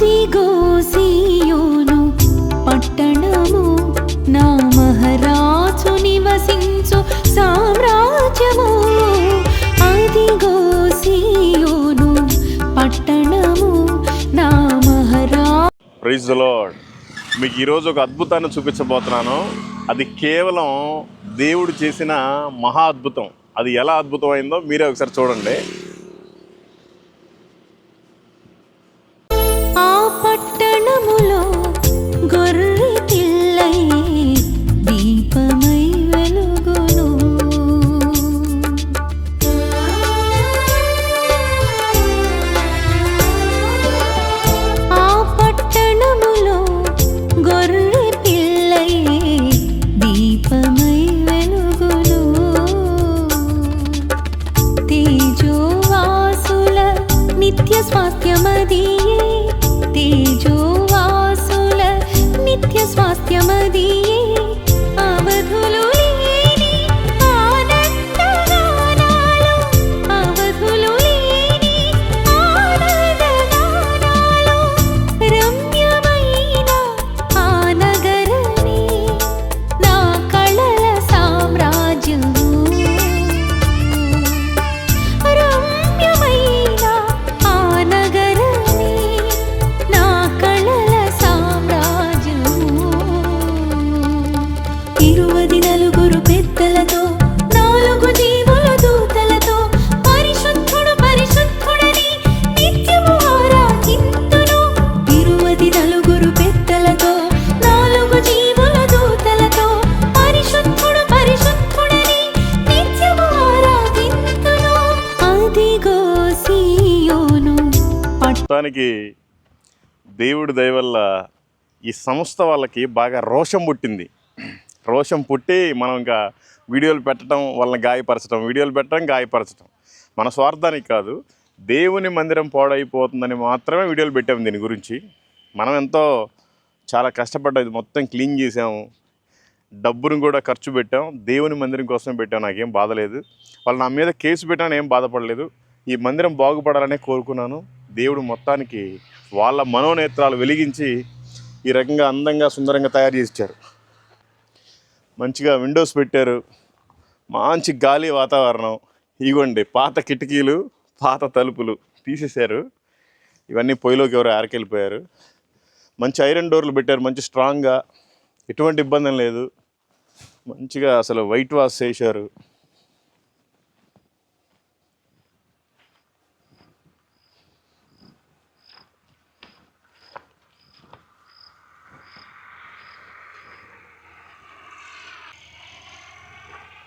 అదిగో సీయోను పట్టణము నా మహారాజు నివసించు సామ్రాజ్యము. అదిగో సీయోను పట్టణము నా మహారా ప్రైజ్ ద లార్డ్ మీకు ఈరోజు ఒక అద్భుతాన్ని చూపించబోతున్నాను. అది కేవలం దేవుడు చేసిన మహా అద్భుతం. అది ఎలా అద్భుతమైందో మీరే ఒకసారి చూడండి. ti. మొత్తానికి దేవుడి దయవల్ల ఈ సంస్థ వాళ్ళకి బాగా రోషం పుట్టింది. రోషం పుట్టి మనం ఇంకా వీడియోలు పెట్టడం వాళ్ళని గాయపరచడం వీడియోలు పెట్టడం గాయపరచడం మన స్వార్థానికి కాదు దేవుని మందిరం పాడైపోతుందని మాత్రమే వీడియోలు పెట్టాము దీని గురించి. మనం ఎంతో చాలా కష్టపడ్డాం ఇది మొత్తం క్లీన్ చేసాము. డబ్బును కూడా ఖర్చు పెట్టాం దేవుని మందిరం కోసం పెట్టాం నాకేం బాధలేదు వాళ్ళు నా మీద కేసు పెట్టాను ఏం బాధపడలేదు. ఈ మందిరం బాగుపడాలనే కోరుకున్నాను. దేవుడు మొత్తానికి వాళ్ళ మనోనేత్రాలు వెలిగించి ఈ రకంగా అందంగా సుందరంగా తయారు చేసిచ్చారు. మంచిగా విండోస్ పెట్టారు. మంచి గాలి వాతావరణం. ఇగోండి పాత కిటికీలు పాత తలుపులు తీసేశారు. ఇవన్నీ పొయ్యిలోకి ఎవరు ఆరకెళ్ళిపోయారు. మంచి ఐరన్ డోర్లు పెట్టారు మంచి స్ట్రాంగ్గా ఎటువంటి ఇబ్బంది లేదు. మంచిగా అసలు వైట్ వాష్ చేశారు.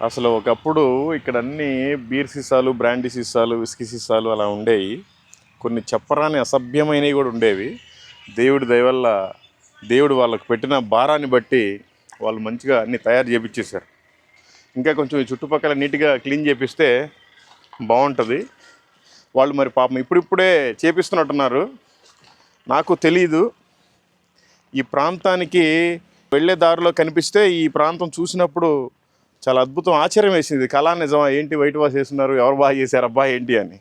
అసలు ఒకప్పుడు ఇక్కడ అన్ని బీర్ సీసాలు బ్రాండీ సీసాలు విస్కీ సీసాలు అలా ఉండేవి కొన్ని చెప్పరాని అసభ్యమైనవి కూడా ఉండేవి. దేవుడి దయవల్ల దేవుడు వాళ్ళకు పెట్టిన భారాన్ని బట్టి వాళ్ళు మంచిగా అన్ని తయారు చేపించేశారు ఇంకా కొంచెం ఈ చుట్టుపక్కల నీట్గా క్లీన్ చేపిస్తే బాగుంటుంది. వాళ్ళు మరి పాపం ఇప్పుడిప్పుడే చేపిస్తున్నట్టున్నారు. నాకు తెలీదు. ఈ ప్రాంతానికి వెళ్ళే దారిలో కనిపిస్తే ఈ ప్రాంతం చూసినప్పుడు చాలా అద్భుతం ఆశ్చర్యం వేసింది. కళా నిజమా? ఏంటి వైట్ వాష్ చేస్తున్నారు ఎవరు బాగా చేశారు? అబ్బా ఏంటి అని.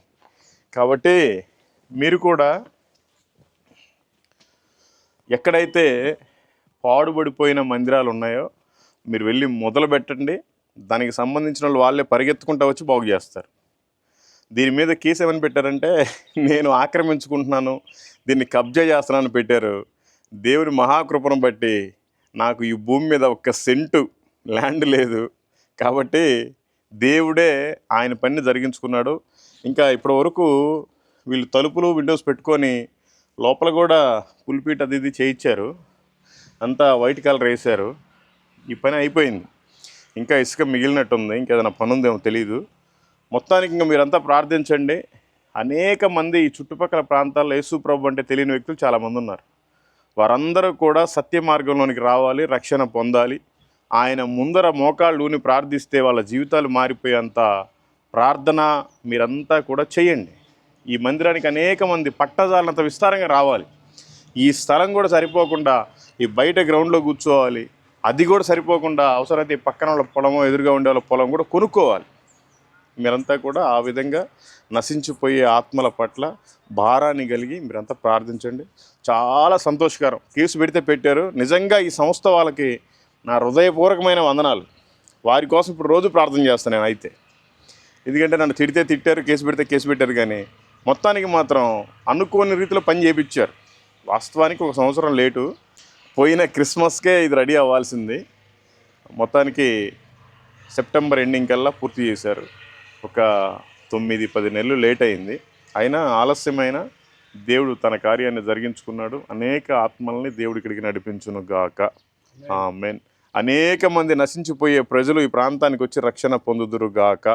కాబట్టి మీరు కూడా ఎక్కడైతే పాడుబడిపోయిన మందిరాలు ఉన్నాయో మీరు వెళ్ళి మొదలు పెట్టండి. దానికి సంబంధించిన వాళ్ళు వాళ్ళే పరిగెత్తుకుంటూ వచ్చి బాగు చేస్తారు. దీని మీద కేసు ఏమని పెట్టారంటే నేను ఆక్రమించుకుంటున్నాను దీన్ని కబ్జా చేస్తున్నాను పెట్టారు. దేవుని మహాకృపను బట్టి నాకు ఈ భూమి మీద ఒక్క సెంటు ల్యాండ్ లేదు. కాబట్టి దేవుడే ఆయన పని జరిగించుకున్నాడు. ఇంకా ఇప్పటి వరకు వీళ్ళు తలుపులు విండోస్ పెట్టుకొని లోపల కూడా పుల్పీట్ అది ఇది చేయించారు. అంతా వైట్ కలర్ వేశారు. ఈ పని అయిపోయింది. ఇంకా ఇసుక మిగిలినట్టుంది. ఇంకేదైనా పని ఉందేమో తెలియదు మొత్తానికి ఇంకా మీరంతా ప్రార్థించండి. అనేక మంది ఈ చుట్టుపక్కల ప్రాంతాల్లో యేసు ప్రభు అంటే తెలియని వ్యక్తులు చాలామంది ఉన్నారు. వారందరూ కూడా సత్య మార్గంలోనికి రావాలి రక్షణ పొందాలి. ఆయన ముందర మోకాళ్ళుని ప్రార్థిస్తే వాళ్ళ జీవితాలు మారిపోయేంత ప్రార్థన మీరంతా కూడా చేయండి. ఈ మందిరానికి అనేక మంది పట్టజాలంత విస్తారంగా రావాలి. ఈ స్థలం కూడా సరిపోకుండా ఈ బయట గ్రౌండ్లో కూర్చోవాలి. అది కూడా సరిపోకుండా అవసరమైతే పక్కన వాళ్ళ పొలమో ఎదురుగా ఉండే వాళ్ళ పొలం కూడా కొనుక్కోవాలి. మీరంతా కూడా ఆ విధంగా నశించిపోయే ఆత్మల పట్ల భారాన్ని కలిగి మీరంతా ప్రార్థించండి. చాలా సంతోషకరం. కేసు పెడితే పెట్టారు. నిజంగా ఈ సంస్థ వాళ్ళకి నా హృదయపూర్వకమైన వందనాలు. వారి కోసం ఇప్పుడు రోజు ప్రార్థన చేస్తాను నేను అయితే. ఎందుకంటే నన్ను తిడితే తిట్టారు కేసు పెడితే కేసు పెట్టారు కానీ మొత్తానికి మాత్రం అనుకోని రీతిలో పని చేయించారు వాస్తవానికి ఒక సంవత్సరం లేటు. పోయిన క్రిస్మస్కే ఇది రెడీ అవ్వాల్సింది. మొత్తానికి సెప్టెంబర్ ఎండింగ్ కల్లా పూర్తి చేశారు. ఒక తొమ్మిది పది నెలలు లేట్ అయింది. అయినా ఆలస్యమైన దేవుడు తన కార్యాన్ని జరిగించుకున్నాడు. అనేక ఆత్మల్ని దేవుడు ఇక్కడికి నడిపించును గాక. ఆమెన్. అనేక మంది నశించిపోయే ప్రజలు ఈ ప్రాంతానికి వచ్చి రక్షణ పొందుదురు గాక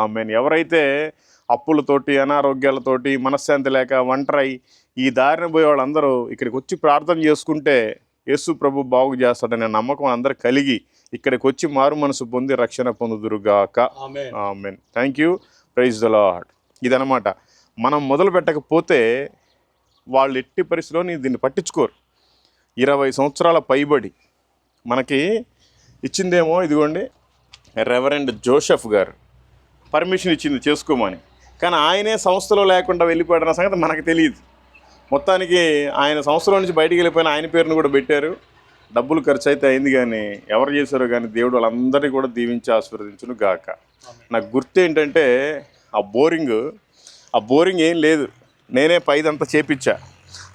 ఆమెన్. ఎవరైతే అప్పులతోటి అనారోగ్యాలతోటి మనశ్శాంతి లేక ఒంటరై ఈ దారిన పోయే వాళ్ళందరూ ఇక్కడికి వచ్చి ప్రార్థన చేసుకుంటే యేసు ప్రభు బాగు చేస్తాడనే నమ్మకం అందరు కలిగి ఇక్కడికి వచ్చి మారు మనసు పొంది రక్షణ పొందుదురుగాక. Amen. Thank you. Praise the lord ఇదనమాట మనం మొదలు పెట్టకపోతే వాళ్ళు ఎట్టి పరిస్థితిలో దీన్ని పట్టించుకోరు. ఇరవై సంవత్సరాల పైబడి మనకి ఇచ్చిందేమో ఇదిగోండి రెవరెండ్ జోసెఫ్ గారు. పర్మిషన్ ఇచ్చింది చేసుకోమని. కానీ ఆయనే సంస్థలో లేకుండా వెళ్ళిపోయాడన్న సంగతి మనకు తెలియదు. మొత్తానికి ఆయన సంస్థలో నుంచి బయటికి వెళ్ళిపోయిన ఆయన పేరును కూడా పెట్టారు. డబ్బులు ఖర్చు అయితే అయింది కానీ ఎవరు చేశారో కానీ దేవుడు వాళ్ళందరినీ కూడా దీవించి ఆశీర్వదించును గాక. నాకు గుర్తు ఏంటంటే ఆ బోరింగ్ ఆ బోరింగ్ ఏం లేదు. నేనే పైదంతా చేపించా.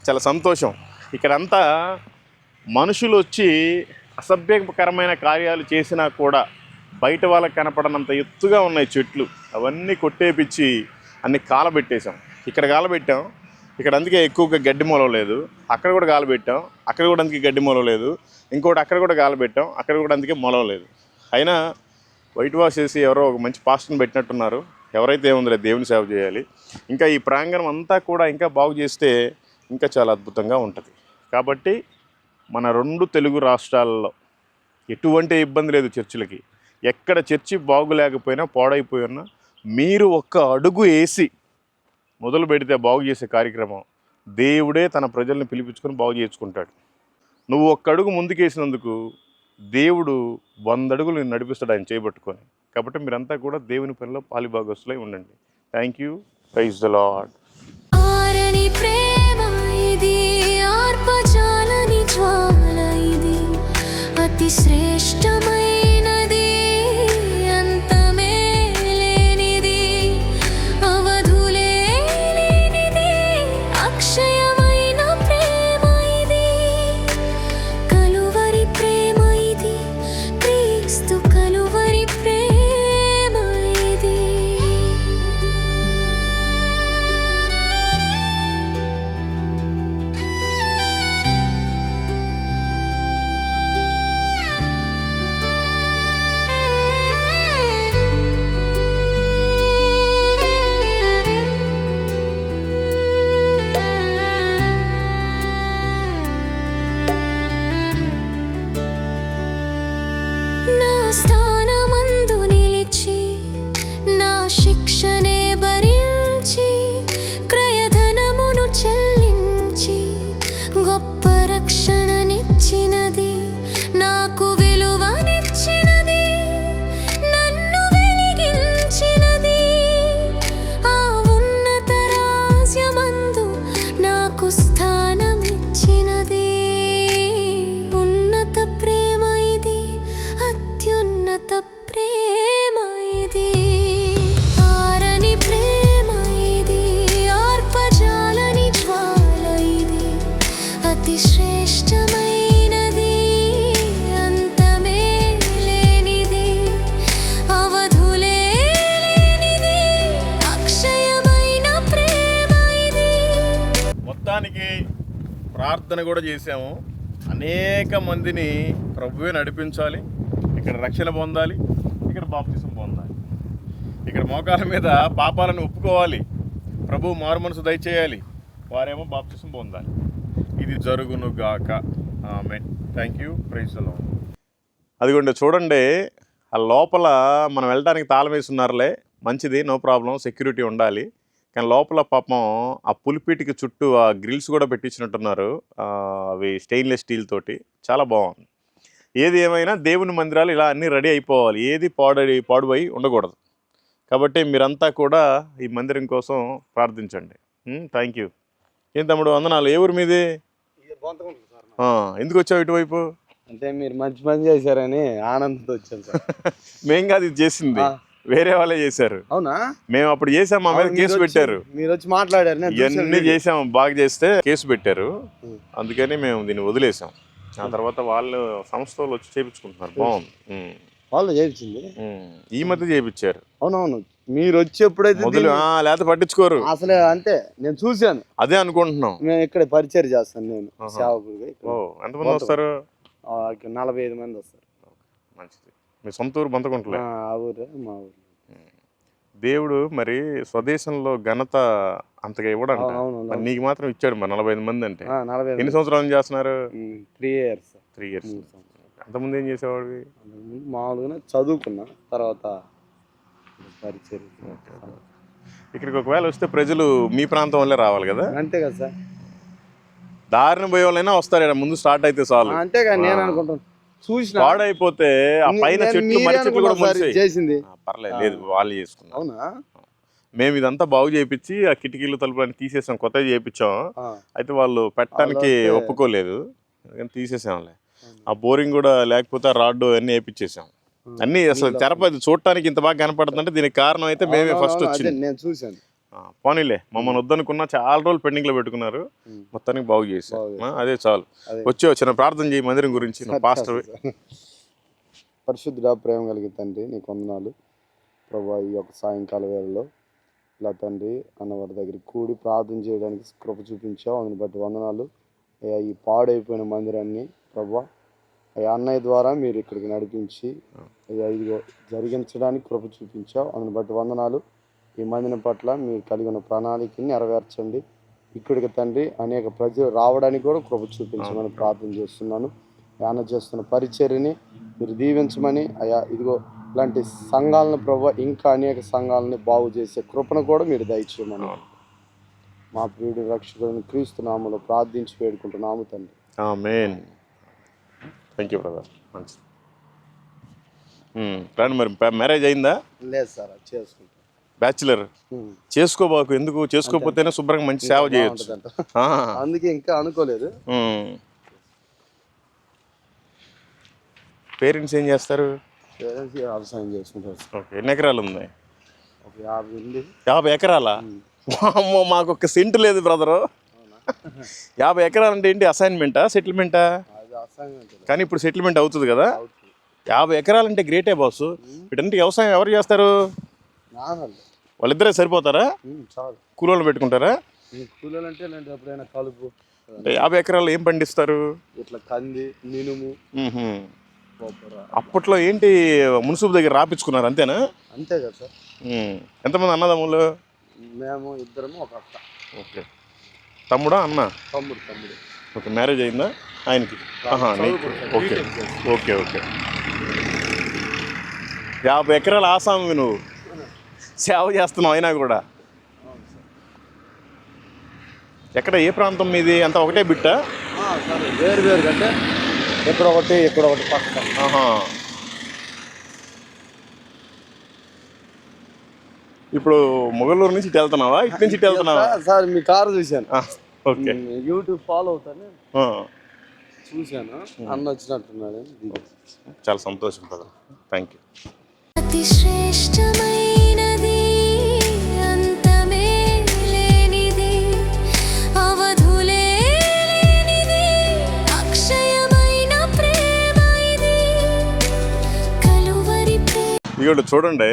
చాలా సంతోషం. ఇక్కడంతా మనుషులు వచ్చి అసభ్యకరమైన కార్యాలు చేసినా కూడా బయట వాళ్ళకి కనపడనంత ఎత్తుగా ఉన్నాయి చెట్లు. అవన్నీ కొట్టేపిచ్చి అన్ని కాలబెట్టేశాం. ఇక్కడ కాలబెట్టాం. ఇక్కడ అందుకే ఎక్కువగా గడ్డి మూలం లేదు. అక్కడ కూడా కాలబెట్టాం. అక్కడ కూడా అందుకే గడ్డి మూలం లేదు. ఇంకోటి అక్కడ కూడా కాలబెట్టాం. అక్కడ కూడా అందుకే మూలం లేదు. అయినా వైట్ వాష్ చేసి ఎవరో ఒక మంచి పాస్టర్ని పెట్టినట్టున్నారు. ఎవరైతే ఏముందిలే దేవుని సేవ చేయాలి. ఇంకా ఈ ప్రాంగణం అంతా కూడా ఇంకా బాగు చేస్తే ఇంకా చాలా అద్భుతంగా ఉంటుంది. కాబట్టి మన రెండు తెలుగు రాష్ట్రాలలో ఎటువంటి ఇబ్బంది లేదు చర్చిలకి. ఎక్కడ చర్చి బాగులేకపోయినా పాడైపోయినా మీరు ఒక్క అడుగు వేసి మొదలు పెడితే బాగు చేసే కార్యక్రమం దేవుడే తన ప్రజల్ని పిలిపించుకొని బాగు చేసుకుంటాడు నువ్వు ఒక్క అడుగు ముందుకేసినందుకు దేవుడు వంద అడుగులు నేను నడిపిస్తాడు ఆయన చేపట్టుకొని. కాబట్టి మీరంతా కూడా దేవుని పనిలో పాలిభాగస్తులై ఉండండి. Thank you praise the lord అతి శ్రేష్టమైనది ప్రార్థన కూడా చేసాము అనేక మందిని ప్రభువే నడిపించాలి. ఇక్కడ రక్షణ పొందాలి. ఇక్కడ బాప్తిసం పొందాలి. ఇక్కడ మోకాల మీద పాపాలను ఒప్పుకోవాలి. ప్రభు మారు మనసు దయచేయాలి. వారేమో బాప్తిసం పొందాలి. ఇది జరుగును గాక. ఆమె థ్యాంక్ యూ ప్రైజ్ అదిగోండి చూడండి. ఆ లోపల మనం వెళ్ళడానికి తాళం వేసి ఉన్నారులే మంచిది నో ప్రాబ్లం సెక్యూరిటీ ఉండాలి. కానీ లోపల పాపం ఆ పులిపీటికి చుట్టూ ఆ గ్రిల్స్ కూడా పెట్టించినట్టున్నారు. అవి స్టెయిన్లెస్ స్టీల్ తోటి. చాలా బాగుంది. ఏది ఏమైనా దేవుని మందిరాలు ఇలా అన్నీ రెడీ అయిపోవాలి. ఏది పాడై పాడుపోయి ఉండకూడదు. కాబట్టి మీరంతా కూడా ఈ మందిరం కోసం ప్రార్థించండి. Thank you. ఏం తమ్ముడు వందనాలు. ఏ ఊరు మీది? ఎందుకు వచ్చావు ఇటువైపు? అంటే మీరు మంచి పని చేశారని ఆనందంతో వచ్చాను సార్. మేం కాదు ఇది చేసింది. వేరే వాళ్ళే చేశారు. అవునా? మేము అప్పుడు చేసాం మా మీద కేసు పెట్టారు మీరు వచ్చి మాట్లాడారు ఇవన్నీ. చేసాం బాగా చేస్తే కేసు పెట్టారు. అందుకని మేము దీన్ని వదిలేసాం. ఆ తర్వాత వాళ్ళు సంస్థ వచ్చి చేపించుకుంటున్నారు బాగుంది. వాళ్ళు చేయించింది. ఈ మధ్య చేపించారు. అవునవును. మీరు వచ్చి ఎప్పుడైతే మొదలు లేకపోతే పట్టించుకోరు. అసలే అంతే నేను చూశాను. అదే అనుకుంటున్నాం. మేము ఇక్కడ పరిచయం చేస్తాను నేను. సేవకుడిగా ఎంతమంది వస్తారు? నలభై ఐదు మంది వస్తారు. మంచిది. మీ సొంత ఊరు బంతకుంటలే ఆ ఊరే మా ఊరు. దేవుడు మరి స్వదేశంలో ఘనత అంతగా ఇవ్వడంట. అవును, నీకు మాత్రం ఇచ్చాడు మరి నలభై ఐదు మంది అంటే. ఆ, నలభై ఎన్ని సంవత్సరాల నుంచి చేస్తున్నారు? త్రీ ఇయర్స్ త్రీ ఇయర్స్ అంతకుముందు ఏం చేసేవాడివి? మామూలుగానే చదువుకున్నా తర్వాత పరిచయం. ఇక్కడికి ఒకవేళ వస్తే ప్రజలు మీ ప్రాంతం వల్లే రావాలి కదా? అంతే కదా సార్. దారిన పోయే వాళ్ళైనా వస్తారు ఈడ ముందు స్టార్ట్ అయితే చాలు. అంతేగా నేను అనుకుంటాను చూసిన పాడైపోతే ఆ పైన చెట్లు మీరే చెట్లు కూడా. చేసింది. ఆ, పర్లేదు లేదు వాళ్ళు చేసుకున్నారు అవునా? మేము ఇదంతా బాగు చేయించి ఆ కిటికీలు తలుపులని తీసేసాం కొత్తగా చేయించాం. ఆ, అయితే వాళ్ళు పెట్టడానికి ఒప్పుకోలేదు. అందుకని తీసేసాంలే. ఆ బోరింగ్ కూడా లేకపోతే ఆ రాడ్డు అన్నీ వేయించేసాం. అన్నీ అసలు తెరపది చూడటానికి ఇంత బాగా కనపడుతుందంటే దీనికి కారణం అయితే మేమే ఫస్ట్ వచ్చింది. నేను చూశాను. పోనీలే మమ్మల్ని వద్దనుకున్నా చాలా రోజులు పెండింగ్లో పెట్టుకున్నారు. మొత్తానికి బాగు చేశారు. అదే చాలు. వచ్చి వచ్చిన ప్రార్థన చేయి మందిరం గురించి పాస్టర్. పరిశుద్ధుడా ప్రేమ కలిగి తండ్రి నీకు వందనాలు. ప్రభా ఈ యొక్క సాయంకాల వేళలో ఇలా తండ్రి అన్నవారి దగ్గరికి కూడి ప్రార్థన చేయడానికి కృప చూపించావు. అందుని బట్టి వందనాలు. అయ్యా ఈ పాడైపోయిన మందిరాన్ని ప్రభా అయ్యా అన్నయ్య ద్వారా మీరు ఇక్కడికి నడిపించి అయ్యా ఇదిగో జరిగించడానికి కృప చూపించావు. అందుని బట్టి వందనాలు. ఈ మందిరం పట్ల మీరు కలిగి ఉన్న ప్రణాళికని నెరవేర్చండి. ఇక్కడికి తండ్రి అనేక ప్రజలు రావడానికి కూడా కృప చూపించమని ప్రార్థన చేస్తున్నాను. యాన చేస్తున్న పరిచర్యని మీరు దీవించమని అయా ఇదిగో ఇలాంటి సంఘాలను ప్రభు ఇంకా అనేక సంఘాలని బాగు చేసే కృపను కూడా మీరు దయచేయమని మా ప్రియుడి రక్షకుడిని క్రీస్తు నామలో ప్రార్థించి వేడుకుంటున్నాము తండ్రి. మెయిన్ థ్యాంక్ యూ బ్రదర్ మంచిది. రండి మరి మ్యారేజ్ అయిందా? లేదు సార్ అది చేసుకుంటాం. బ్యాచులర్. చేసుకోబాకు ఎందుకు? చేసుకోకపోతేనే శుభ్రంగా మంచి సేవ చేయొచ్చు. అందుకే ఇంకా అనుకోలేదు. పేరెంట్స్ ఏం చేస్తారు? పేరెంట్స్ వ్యవసాయం చేసుకుంటారు. ఓకే ఎన్ని ఎకరాలు ఉంది? ఒక యాభై ఉంది. యాభై ఎకరాలా? అమ్మో మాకు ఒక సెంట్ లేదు బ్రదరు. యాభై ఎకరాలు అంటే ఏంటి? అసైన్మెంటా? సెటిల్మెంటా. కానీ ఇప్పుడు సెటిల్మెంట్ అవుతుంది కదా. యాభై ఎకరాలు అంటే గ్రేటే బాస్. వీటంటే వ్యవసాయం ఎవరు చేస్తారు? వాళ్ళిద్దరే సరిపోతారా? చాలు. కూలోళ్ళు పెట్టుకుంటారా? కూలీలు అంటే ఎప్పుడైనా కలుపు అంటే యాభై ఎకరాలు ఏం పండిస్తారు? ఇట్లా కంది మినుము అప్పట్లో ఏంటి మున్సిపల్ దగ్గర రాపించుకున్నారు అంతేనా? అంతే కదా సార్. ఎంతమంది అన్నదమ్ములు? మేము ఇద్దరము ఒక అక్క ఓకే. తమ్ముడా అన్న? తమ్ముడు తమ్ముడు. ఓకే మ్యారేజ్ అయిందా? ఆయనకి. ఓకే. Okay okay. యాభై ఎకరాల ఆసామి నువ్వు. సేవ చేస్తున్నావు అయినా కూడా. ఎక్కడ ఏ ప్రాంతం మీది? అంతా ఒకటే బిట్టా? ఆ, సరే వేరు వేరు కంటే ఇక్కడ ఒకటి ఇక్కడ ఒకటి పక్కన. ఆహా. ఇప్పుడు మొగలూరు నుంచి ఇటు వెళ్తున్నావా? ఇటు నుంచి ఇటు వెళ్తున్నావా? సార్ మీ కారు చూశాను. ఆ, ఓకే. యూట్యూబ్ ఫాలో అవుతాను చూశాను. అన్న వచ్చినట్టున్నాడు. చాలా సంతోషం కదా. థ్యాంక్ యూ ప్రేమ చూడండి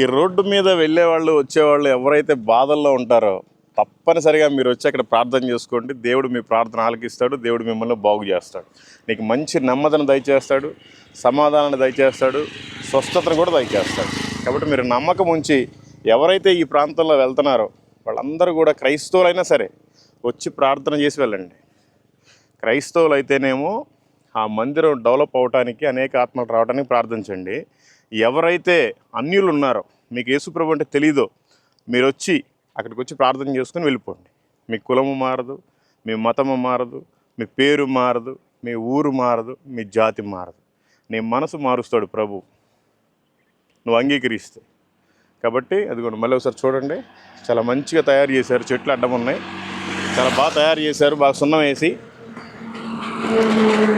ఈ రోడ్డు మీద వెళ్ళే వాళ్ళు వచ్చేవాళ్ళు ఎవరైతే బాధల్లో ఉంటారో తప్పనిసరిగా మీరు వచ్చి అక్కడ ప్రార్థన చేసుకోండి. దేవుడు మీ ప్రార్థన ఆలకిస్తాడు దేవుడు మిమ్మల్ని బాగు చేస్తాడు. నీకు మంచి నెమ్మదిని దయచేస్తాడు సమాధానాన్ని దయచేస్తాడు స్వస్థతను కూడా దయచేస్తాడు. కాబట్టి మీరు నమ్మకం ఉంచి ఎవరైతే ఈ ప్రాంతంలో వెళ్తున్నారో వాళ్ళందరూ కూడా క్రైస్తవులైనా సరే వచ్చి ప్రార్థన చేసి వెళ్ళండి. క్రైస్తవులు అయితేనేమో ఆ మందిరం డెవలప్ అవడానికి అనేక ఆత్మలు రావడానికి ప్రార్థించండి. ఎవరైతే అన్యులు ఉన్నారో మీకు యేసుప్రభు అంటే తెలీదో మీరు వచ్చి అక్కడికి వచ్చి ప్రార్థన చేసుకుని వెళ్ళిపోండి. మీ కులము మారదు మీ మతము మారదు మీ పేరు మారదు మీ ఊరు మారదు మీ జాతి మారదు. నీ మనసు మారుస్తాడు ప్రభు. నువ్వు అంగీకరిస్తే. కాబట్టి అదిగోండి మళ్ళీ ఒకసారి చూడండి. చాలా మంచిగా తయారు చేశారు చెట్లు అడ్డం ఉన్నాయి. చాలా బాగా తయారు చేశారు బాగా సున్నం వేసి.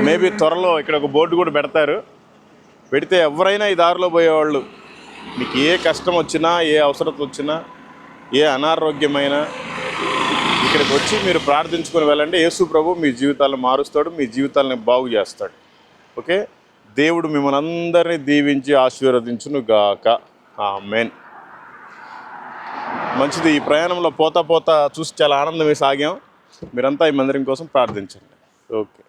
మేబీ త్వరలో ఇక్కడ ఒక బోర్డు కూడా పెడతారు. పెడితే ఎవరైనా ఈ దారిలో పోయేవాళ్ళు. మీకు ఏ కష్టం వచ్చినా ఏ అవసరం వచ్చినా ఏ అనారోగ్యమైనా ఇక్కడికి వచ్చి మీరు ప్రార్థించుకొని వెళ్ళండి. యేసు ప్రభు మీ జీవితాలను మారుస్తాడు మీ జీవితాలను బాగు చేస్తాడు. ఓకే? దేవుడు మిమ్మల్ని అందరినీ దీవించి ఆశీర్వదించును గాక. మెయిన్ మంచిది ఈ ప్రయాణంలో పోతా పోతా చూసి చాలా ఆనందమే సాగాం మీరంతా ఈ మందిరం కోసం ప్రార్థించండి. ఓకే.